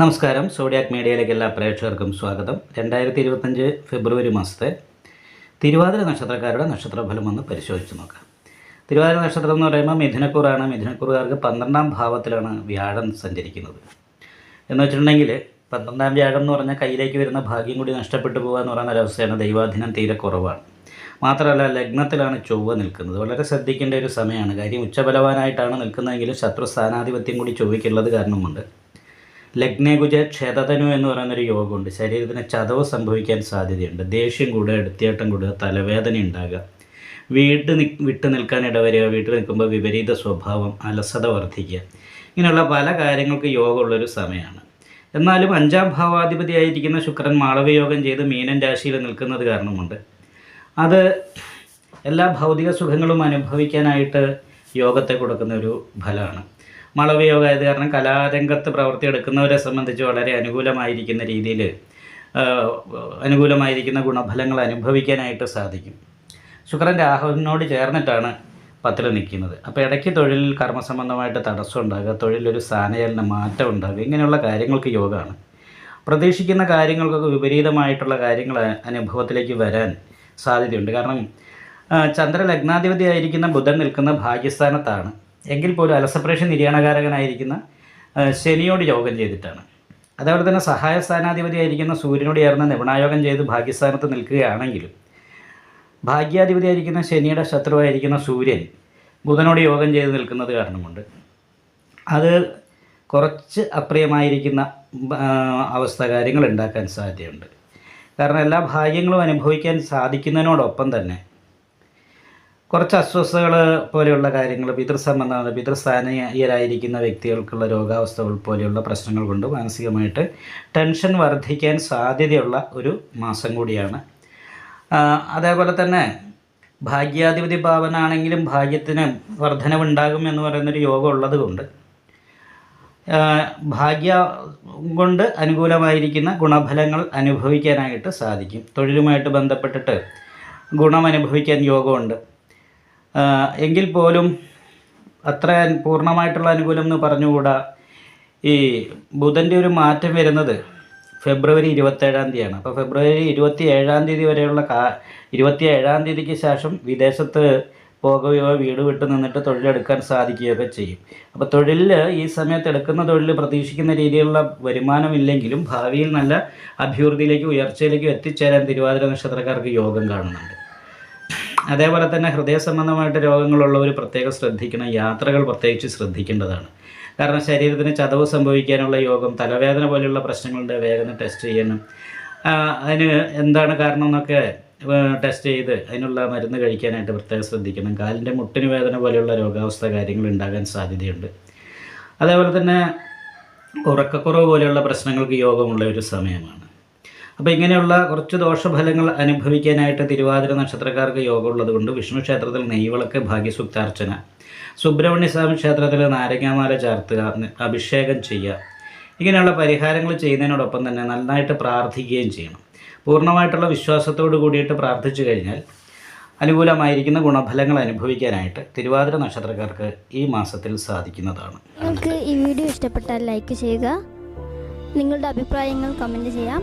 നമസ്കാരം. സോഡിയാക് മീഡിയയിലേക്ക് എല്ലാ പ്രേക്ഷകർക്കും സ്വാഗതം. രണ്ടായിരത്തി ഇരുപത്തഞ്ച് ഫെബ്രുവരി മാസത്തെ തിരുവാതിര നക്ഷത്രക്കാരുടെ നക്ഷത്രഫലം ഒന്ന് പരിശോധിച്ച് നോക്കാം. തിരുവാതിര നക്ഷത്രം എന്ന് പറയുമ്പോൾ മിഥുനക്കൂറാണ്. മിഥുനക്കൂറുകാർക്ക് പന്ത്രണ്ടാം ഭാവത്തിലാണ് വ്യാഴം സഞ്ചരിക്കുന്നത്. എന്ന് വെച്ചിട്ടുണ്ടെങ്കിൽ പന്ത്രണ്ടാം വ്യാഴം എന്ന് പറഞ്ഞാൽ കയ്യിലേക്ക് വരുന്ന ഭാഗ്യം കൂടി നഷ്ടപ്പെട്ടു പോകുക എന്ന് പറയുന്ന ഒരവസ്ഥയാണ് ദൈവാധീനം തീരെ കുറവാണ്. മാത്രമല്ല ലഗ്നത്തിലാണ് ചൊവ്വ നിൽക്കുന്നത്. വളരെ ശ്രദ്ധിക്കേണ്ട ഒരു സമയമാണ്. കാര്യം ഉച്ചബലവാനായിട്ടാണ് നിൽക്കുന്നതെങ്കിലും ശത്രു സ്ഥാനാധിപത്യം കൂടി ചൊവ്വയ്ക്കുള്ളത് കാരണമുണ്ട്. ലഗ്നകുജ ക്ഷതതനു എന്ന് പറയുന്നൊരു യോഗമുണ്ട്. ശരീരത്തിന് ചതവ് സംഭവിക്കാൻ സാധ്യതയുണ്ട്. ദേഷ്യം കൂടുക എടുത്തിയാട്ടം കൂടുക തലവേദന ഉണ്ടാകുക. വീട്ട് നി വിട്ട് നിൽക്കാൻ ഇടവരിക വീട്ടിൽ നിൽക്കുമ്പോൾ വിപരീത സ്വഭാവം അലസത വർദ്ധിക്കുക. ഇങ്ങനെയുള്ള പല കാര്യങ്ങൾക്ക് യോഗമുള്ളൊരു സമയമാണ് എന്നാലും അഞ്ചാം ഭാവാധിപതിയായിരിക്കുന്ന ശുക്രൻ മാളവയോഗം ചെയ്ത് മീനൻ രാശിയിൽ നിൽക്കുന്നത് കാരണമുണ്ട്. അത് എല്ലാ ഭൗതിക സുഖങ്ങളും അനുഭവിക്കാനായിട്ട് യോഗത്തെ കൊടുക്കുന്ന ഒരു ഫലമാണ്. മാളവയോഗ ആയത് കാരണം കലാരംഗത്ത് പ്രവൃത്തി എടുക്കുന്നവരെ സംബന്ധിച്ച് വളരെ അനുകൂലമായിരിക്കുന്ന രീതിയിൽ അനുകൂലമായിരിക്കുന്ന ഗുണഫലങ്ങൾ അനുഭവിക്കാനായിട്ട് സാധിക്കും. ശുക്രൻ രാഹുവിനോട് ചേർന്നിട്ടാണ് പത്തിൽ നിൽക്കുന്നത്. അപ്പോൾ ഇടയ്ക്ക് തൊഴിലിൽ കർമ്മസംബന്ധമായിട്ട് തടസ്സം ഉണ്ടാകുക തൊഴിലൊരു സ്ഥാനചലന മാറ്റം ഉണ്ടാകുക ഇങ്ങനെയുള്ള കാര്യങ്ങൾക്ക് യോഗമാണ്. പ്രതീക്ഷിക്കുന്ന കാര്യങ്ങൾക്കൊക്കെ വിപരീതമായിട്ടുള്ള കാര്യങ്ങൾ അനുഭവത്തിലേക്ക് വരാൻ സാധ്യതയുണ്ട്. കാരണം ചന്ദ്ര ലഗ്നാധിപതി ആയിരിക്കുന്ന ബുധൻ നിൽക്കുന്ന ഭാഗ്യസ്ഥാനത്താണ്. എങ്കിൽ പോലും അലസപ്രേഷൻ നിര്യാണകാരകനായിരിക്കുന്ന ശനിയോട് യോഗം ചെയ്തിട്ടാണ്. അതേപോലെ തന്നെ സഹായ സ്ഥാനാധിപതിയായിരിക്കുന്ന സൂര്യനോട് ചേർന്ന് നിപുണായോഗം ചെയ്ത് ഭാഗ്യസ്ഥാനത്ത് നിൽക്കുകയാണെങ്കിലും ഭാഗ്യാധിപതിയായിരിക്കുന്ന ശനിയുടെ ശത്രുവായിരിക്കുന്ന സൂര്യൻ ബുധനോട് യോഗം ചെയ്ത് നിൽക്കുന്നത് കാരണമുണ്ട്. അത് കുറച്ച് അപ്രിയമായിരിക്കുന്ന അവസ്ഥ കാര്യങ്ങൾ ഉണ്ടാക്കാൻ സാധ്യതയുണ്ട്. കാരണം എല്ലാ ഭാഗ്യങ്ങളും അനുഭവിക്കാൻ സാധിക്കുന്നതിനോടൊപ്പം തന്നെ കുറച്ച് അസ്വസ്ഥതകൾ പോലെയുള്ള കാര്യങ്ങൾ പിതൃസംബന്ധമാണ്. പിതൃസ്ഥാനീയരായിരിക്കുന്ന വ്യക്തികൾക്കുള്ള രോഗാവസ്ഥകൾ പോലെയുള്ള പ്രശ്നങ്ങൾ കൊണ്ട് മാനസികമായിട്ട് ടെൻഷൻ വർദ്ധിക്കാൻ സാധ്യതയുള്ള ഒരു മാസം കൂടിയാണ്. അതേപോലെ തന്നെ ഭാഗ്യാധിപതി ഭാവനാണെങ്കിലും ഭാഗ്യത്തിന് വർധനവുണ്ടാകും എന്ന് പറയുന്നൊരു യോഗം ഉള്ളത് കൊണ്ട് ഭാഗ്യ കൊണ്ട് അനുകൂലമായിരിക്കുന്ന ഗുണഫലങ്ങൾ അനുഭവിക്കാനായിട്ട് സാധിക്കും. തൊഴിലുമായിട്ട് ബന്ധപ്പെട്ടിട്ട് ഗുണം അനുഭവിക്കാൻ യോഗമുണ്ട്. എങ്കിൽ പോലും അത്ര പൂർണമായിട്ടുള്ള അനുകൂലം എന്ന് പറഞ്ഞുകൂടാ. ഈ ബുധന്റെ ഒരു മാറ്റം വരുന്നത് ഫെബ്രുവരി ഇരുപത്തേഴാം തീയതിയാണ്. അപ്പോൾ ഫെബ്രുവരി ഇരുപത്തി ഏഴാം തീയതി വരെയുള്ള കാ ഇരുപത്തി ഏഴാം തീയതിക്ക് ശേഷം വിദേശത്ത് പോകുകയോ വീട് വിട്ട് നിന്നിട്ട് തൊഴിലെടുക്കാൻ സാധിക്കുകയൊക്കെ ചെയ്യും. അപ്പോൾ തൊഴിൽ ഈ സമയത്ത് എടുക്കുന്ന തൊഴിൽ പ്രതീക്ഷിക്കുന്ന രീതിയിലുള്ള വരുമാനമില്ലെങ്കിലും ഭാവിയിൽ നല്ല അഭിവൃദ്ധിയിലേക്കും ഉയർച്ചയിലേക്കും എത്തിച്ചേരാൻ തിരുവാതിര നക്ഷത്രക്കാർക്ക് യോഗം കാണുന്നുണ്ട്. അതേപോലെ തന്നെ ഹൃദയ സംബന്ധമായിട്ട് രോഗങ്ങളുള്ളവർ പ്രത്യേകം ശ്രദ്ധിക്കണം. യാത്രകൾ പ്രത്യേകിച്ച് ശ്രദ്ധിക്കേണ്ടതാണ്. കാരണം ശരീരത്തിന് ചതവ് സംഭവിക്കാനുള്ള യോഗം തലവേദന പോലെയുള്ള പ്രശ്നങ്ങളുടെ വേഗം ടെസ്റ്റ് ചെയ്യണം. അതിന് എന്താണ് കാരണം എന്നൊക്കെ ടെസ്റ്റ് ചെയ്ത് അതിനുള്ള മരുന്ന് കഴിക്കാനായിട്ട് പ്രത്യേകം ശ്രദ്ധിക്കണം. കാലിന്റെ മുട്ടിന് വേദന പോലെയുള്ള രോഗാവസ്ഥ കാര്യങ്ങൾ ഉണ്ടാകാൻ സാധ്യതയുണ്ട്. അതേപോലെ തന്നെ ഉറക്കക്കുറവ് പോലെയുള്ള പ്രശ്നങ്ങൾക്ക് യോഗമുള്ള ഒരു സമയമാണ്. അപ്പോൾ ഇങ്ങനെയുള്ള കുറച്ച് ദോഷഫലങ്ങൾ അനുഭവിക്കാനായിട്ട് തിരുവാതിര നക്ഷത്രക്കാർക്ക് യോഗമുള്ളത് കൊണ്ട് വിഷ്ണു ക്ഷേത്രത്തിൽ നെയ്വിളക്ക് ഭാഗ്യസുക്താർച്ചന സുബ്രഹ്മണ്യ സ്വാമി ക്ഷേത്രത്തിൽ നാരങ്ങാമാല ചാർത്തുക അഭിഷേകം ചെയ്യുക. ഇങ്ങനെയുള്ള പരിഹാരങ്ങൾ ചെയ്യുന്നതിനോടൊപ്പം തന്നെ നന്നായിട്ട് പ്രാർത്ഥിക്കുകയും ചെയ്യണം. പൂർണമായിട്ടുള്ള വിശ്വാസത്തോട് കൂടിയിട്ട് പ്രാർത്ഥിച്ചു കഴിഞ്ഞാൽ അനുകൂലമായിരിക്കുന്ന ഗുണഫലങ്ങൾ അനുഭവിക്കാനായിട്ട് തിരുവാതിര നക്ഷത്രക്കാർക്ക് ഈ മാസത്തിൽ സാധിക്കുന്നതാണ്. നിങ്ങൾക്ക് ഈ വീഡിയോ ഇഷ്ടപ്പെട്ടാൽ ലൈക്ക് ചെയ്യുക. നിങ്ങളുടെ അഭിപ്രായങ്ങൾ കമന്റ് ചെയ്യാം.